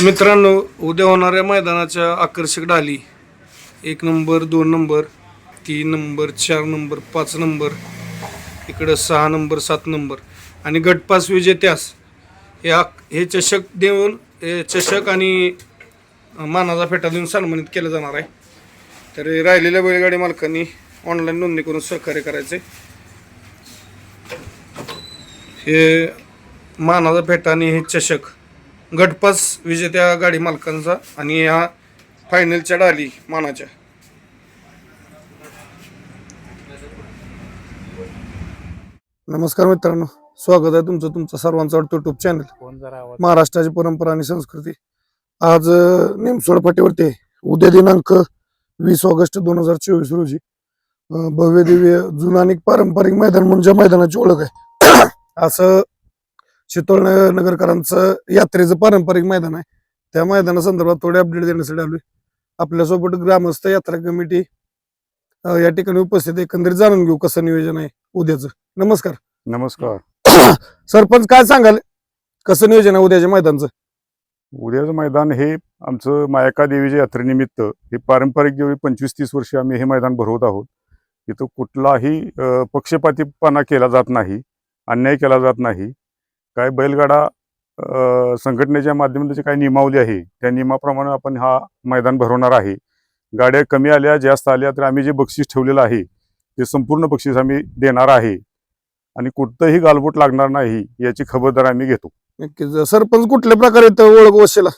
मित्रांनो उद्या होणाऱ्या मैदानाच्या आकर्षक डाली. एक नंबर दोन नंबर तीन नंबर चार नंबर पाच नंबर इकडं सहा नंबर सात नंबर. आणि गटपास विजेत्यास या हे चषक देऊन हे चषक आणि मानाचा फेटा देऊन सन्मानित केलं जाणार आहे. तर हे राहिलेल्या बैलगाडी मालकांनी ऑनलाईन नोंदणी करून सहकार्य करायचे हे मानाचा फेटा आणि हे चषक गटपास विजेत्या गाडी मालकांचा आणि ह्या फायनलच्या डाली मानाच्या. नमस्कार मित्रांनो स्वागत आहे तुमचं तुमचं सर्वांचं आवडतं युट्यूब चॅनल महाराष्ट्राची परंपरा आणि संस्कृती. आज निमसोड फाटीवरती. उद्या दिनांक वीस ऑगस्ट दोन हजार चोवीस रोजी भव्य दिव्य जुनं आणि पारंपरिक मैदान म्हणून ज्या मैदानाची ओळख आहे. असं शितोळ नगरकरांचं यात्रेचं पारंपरिक मैदान आहे. त्या मैदानासंदर्भात थोडे अपडेट देण्यासाठी आलोय. आपल्यासोबत ग्रामस्थ यात्रा कमिटी या ठिकाणी उपस्थित. एकंदरीत जाणून घेऊ कसं नियोजन आहे उद्याचं. नमस्कार. नमस्कार. सरपंच काय सांगाल? कसं नियोजन आहे उद्याच्या मैदानचं? उद्याचं मैदान हे आमचं मायका देवीच्या यात्रेनिमित्त हे पारंपरिक गेली पंचवीस तीस वर्षे आम्ही हे मैदान भरवत आहोत इथं कुठलाही पक्षपातीपणा केला जात नाही अन्याय केला जात नाही. काय बैलगाडा संघटनेच्या माध्यमातून जे काही नियमावली आहे. त्या नियमाप्रमाणे आपण हा मैदान भरवणार आहे. गाड्या कमी आल्या जास्त आल्या तर आम्ही जे बक्षीस ठेवलेलं आहे ते संपूर्ण बक्षीस आम्ही देणार आहे. आणि कुठंही गालबोट लागणार नाही याची खबरदार आम्ही घेतो. नक्कीच. सरपंच कुठल्या प्रकारे ओळख वशेला?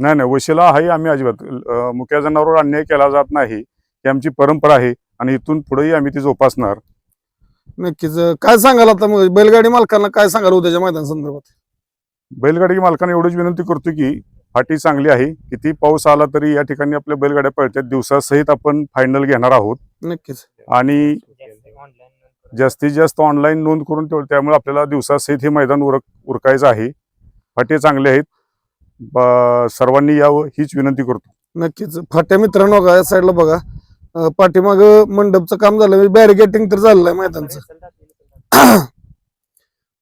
नाही नाही. वशिला हाही आम्ही अजिबात. अं, मुक्या जनावरांवर अन्याय केला जात नाही. ही आमची परंपरा आहे आणि इथून पुढेही आम्ही ती जोपासणार. नक्कीच. काय सांगाल आता मग? बैलगाडी मालकांना काय सांगाल उद्याच्या मैदान संदर्भात बैलगाडी मालकांना एवढीच विनंती करतो की फाटी चांगली आहे. किती पाऊस आला तरी या ठिकाणी आपल्या बैलगाड्या पळतात. दिवसासहित आपण फायनल घेणार आहोत. नक्कीच. आणि जास्तीत जास्त ऑनलाईन नोंद करून ठेवलं त्यामुळे आपल्याला दिवसासहित हे मैदान उरक उरकायचं आहे. फाटे चांगले आहेत. सर्वांनी यावं हीच विनंती करतो. नक्कीच. फाट्या मित्रांनो बघा या साईडला बघा. पाठीमाग मंडपचं काम झालं बॅरिगेटिंग तर झालेलं आहे मैदानचं.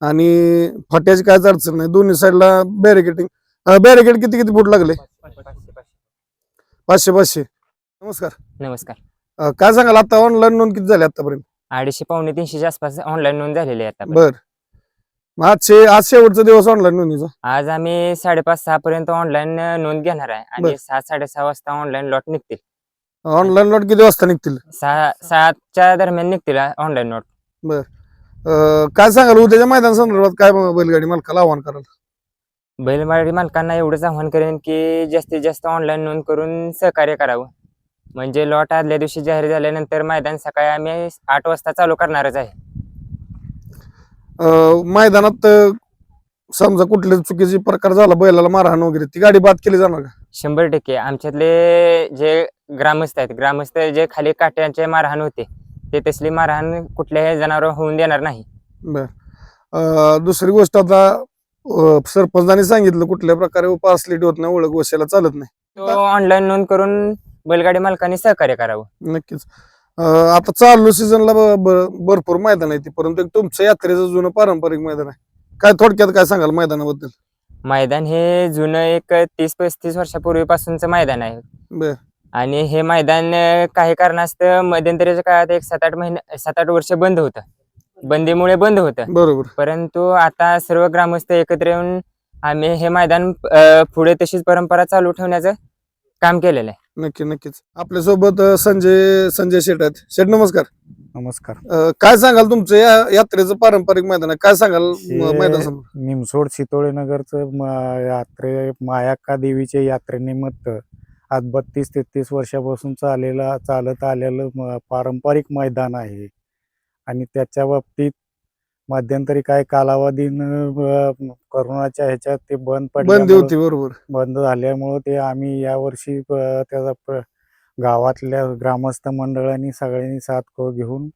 आणि फाट्याची कायच अडचण नाही. दोन्ही साईडला बॅरिगेटिंग बॅरिगेट किती किती फूट लागले? पाचशे पाचशे. नमस्कार. नमस्कार. काय सांगाल? आता ऑनलाईन नोंद किती झाली आतापर्यंत? अडीचशे पावणे तीनशेच्या आसपास ऑनलाईन नोंद झालेली आहे आता बर. आजचे आज शेवटचा दिवस ऑनलाईन नोंदीचा? आज आम्ही साडेपाच सहा पर्यंत ऑनलाईन नोंद घेणार आहे. आणि सहा साडेसहा वाजता ऑनलाईन लॉट निघतील. ऑनलाईन लॉट किती वाजता निघतील? सहा सातच्या दरम्यान निघतील ऑनलाईन नोट अं, काय सांगाल उद्याच्या मैदान संदर्भात काय बैलगाडी मालकाला आव्हान कराल? बैलगाडी मालकांना एवढंच आव्हान करेन की जास्तीत जास्त ऑनलाईन नोंद करून सहकार्य करावं. म्हणजे लॉट आदल्या दिवशी जाहीर झाल्यानंतर मैदान सकाळी आम्ही आठ वाजता चालू करणारच आहे. अं, मैदानात अं, समजा कुठले चुकीचे प्रकार झाला बैलाला मारहाण वगैरे ती गाडी बाद केली जाणार का? शंभर टक्के. आमच्यातले जे ग्रामस्थ आहेत ग्रामस्थ जे खाली काट्यांचे मारहाण होते ते तसली मारहाण कुठल्याही जनावर होऊन देणार नाही. बर. अं, दुसरी गोष्ट आता अं, सरपंचाने सांगितलं कुठल्या प्रकारे उपासलेट होत नाही ओळख वशाला चालत नाही. तो ऑनलाईन नोंद करून बैलगाडी मालकांनी सहकार्य करावं. नक्कीच. अं, आता चालू सीझनला भरपूर मैदान आहे ती परंतु एक तुमचं यात्रेचं जुनं पारंपरिक मैदान आहे. काय थोडक्यात काय सांगाल मैदानाबद्दल? मैदान हे जुनं एक तीस पस्तीस वर्षापूर्वीपासूनचं मैदान आहे. बर. आणि हे मैदान अं, काही कारणास्तव मध्यंतरीच्या काळात एक सात आठ महिने सात आठ वर्ष बंद होतं. बंदीमुळे बंद होतं. बरोबर. परंतु आता सर्व ग्रामस्थ एकत्र येऊन आम्ही हे मैदान अं, पुढे तशीच परंपरा चालू ठेवण्याचं काम केलेलं आहे. नक्की नक्कीच. आपल्यासोबत अं, संजय संजय शेट आहेत. शेट नमस्कार. नमस्कार. अं, काय सांगाल तुमचं? या यात्रेचं पारंपरिक मैदान आहे. काय सांगाल मैदान निमसोड चितोळे नगरचं म- यात्रे मायाक्का देवीच्या यात्रेनिमित्त आज बत्तीस तेहतीस वर्षापासून चालेला चालत आलेलं म- पारंपरिक मैदान आहे. आणि त्याच्या बाबतीत मध्यंतरी काही कालावधीनं ब- करोनाच्या ह्याच्यात ते बंद बंदी पडल्यामुळं- होती बरोबर. बंद झाल्यामुळं ते आम्ही यावर्षी प- त्याचा प्र- गावातल्या ग्रामस्थ मंडळांनी सगळ्यांनी साथ क- घेऊन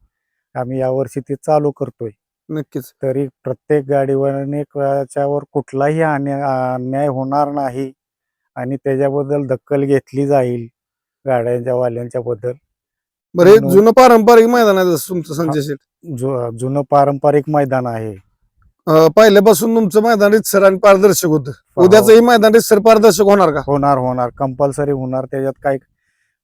आम्ही यावर्षी ते चालू करतोय. नक्कीच. तरी प्रत्येक गाडीवाल्याने त्याच्यावर कुठलाही अन्याय होणार नाही आणि त्याच्याबद्दल दखल घेतली जाईल गाड्यांच्या वाल्यांच्या बद्दल. बरं हे जुनं पारंपरिक मैदान आहे जसं तुमचं संजय जु जुनं पारंपरिक मैदान आहे. अं, पहिल्यापासून तुमचं मैदान रितसर आणि पारदर्शक होतं. हो. उद्याचंही मैदान रितसर पारदर्शक होणार का? होणार होणार. कंपल्सरी होणार. त्याच्यात काही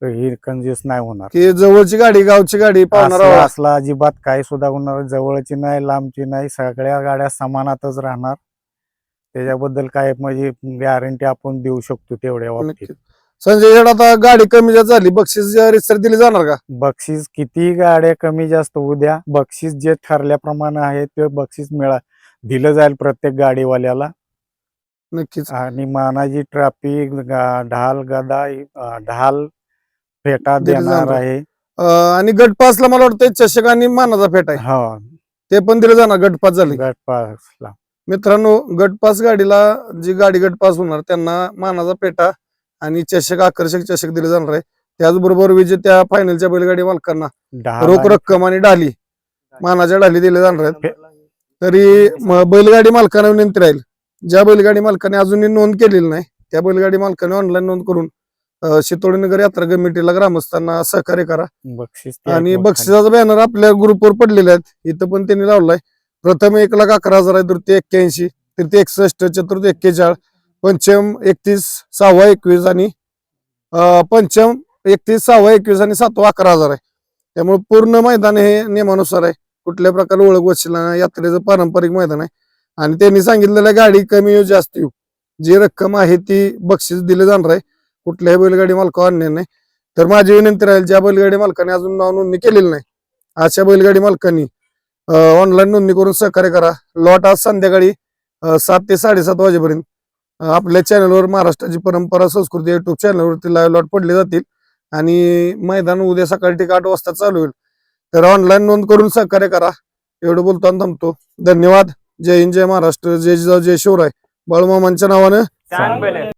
ही कंजूस नाही होणार. की जवळची गाडी गावची गाडी पाहणार असला असला अजिबात काही सुद्धा होणार जवळची नाही लांबची नाही सगळ्या गाड्या समानातच राहणार. त्याच्याबद्दल काय म्हणजे गॅरंटी आपण देऊ शकतो तेवढ्या बाबतीत. संजय आता गाडी कमी जास्त झाली. बक्षीस रितसर दिली जाणार का? बक्षीस किती गाड्या कमी जास्त उद्या बक्षीस जे ठरल्याप्रमाणे आहे ते बक्षीस मिळा दिलं जाईल प्रत्येक गाडीवाल्याला. नक्कीच. आणि मानाची ट्रॅफिक ढाल गदा अं, ढाल फेटा देणार. आहे. अं, आणि गट पासला मला वाटतं चषक आणि मानाचा फेट आहे. हो. ते पण दिलं जाणार गट पास झाली. गट पासला मित्रांनो गट पास गाडीला जी गाडी गट पास होणार त्यांना मानाचा पेटा आणि चषक आकर्षक चषक दिले जाणार आहे. त्याचबरोबर विजेत्या फायनलच्या बैलगाडी मालकांना रोख रक्कम आणि डाली मानाच्या डाली दिल्या जाणार आहेत. तरी म- बैलगाडी मालकांना विनंती राहील. ज्या बैलगाडी मालकाने अजूनही नोंद केलेली नाही त्या बैलगाडी मालकाने ऑनलाईन नोंद करून शितोडीनगर यात्रा कमिटीला ग्रामस्थांना सहकार्य करा. बक्षीस आणि. बक्षिसाचा बॅनर आपल्या ग्रुपवर पडलेले आहेत. इथं पण त्यांनी लावलाय. प्रथम एक लाख अकरा हजार आहे तृतीय एक्क्याऐंशी तृतीय एकसष्ट चतुर्थ एक्केचाळ पंचम एकतीस सहावा एकवीस आणि पंचम एकतीस सहावा एकवीस आणि सातवा अकरा हजार आहे. त्यामुळे पूर्ण मैदान हे नियमानुसार आहे. कुठल्या प्रकारे ओळख वशिला. यात्रेचं पारंपरिक मैदान आहे. आणि त्यांनी सांगितलेलं गाडी कमी येऊ जास्त येऊ. जी रक्कम आहे ती बक्षीस दिले जाणार आहे. कुठल्याही बैलगाडी मालकावर आणणार नाही. तर माझी विनंती राहील ज्या बैलगाडी मालकाने अजून नाव नोंदणी केलेली नाही अशा बैलगाडी मालकांनी ऑनलाईन नोंदणी करून सहकार्य करा. लॉट आज संध्याकाळी सात ते साडेसात वाजेपर्यंत आपल्या चॅनलवर महाराष्ट्राची परंपरा संस्कृती युट्यूब चॅनलवरती लाईव्ह लॉट पडले जातील आणि मैदान उद्या सकाळी ठीक आठ वाजता चालू होईल. तर ऑनलाईन नोंद करून सहकार्य करा. एवढं बोलताना थांबतो. धन्यवाद. जय हिंद जय महाराष्ट्र. जय जिजाऊ जय शिवराय. बाळूमामांच्या नावानं.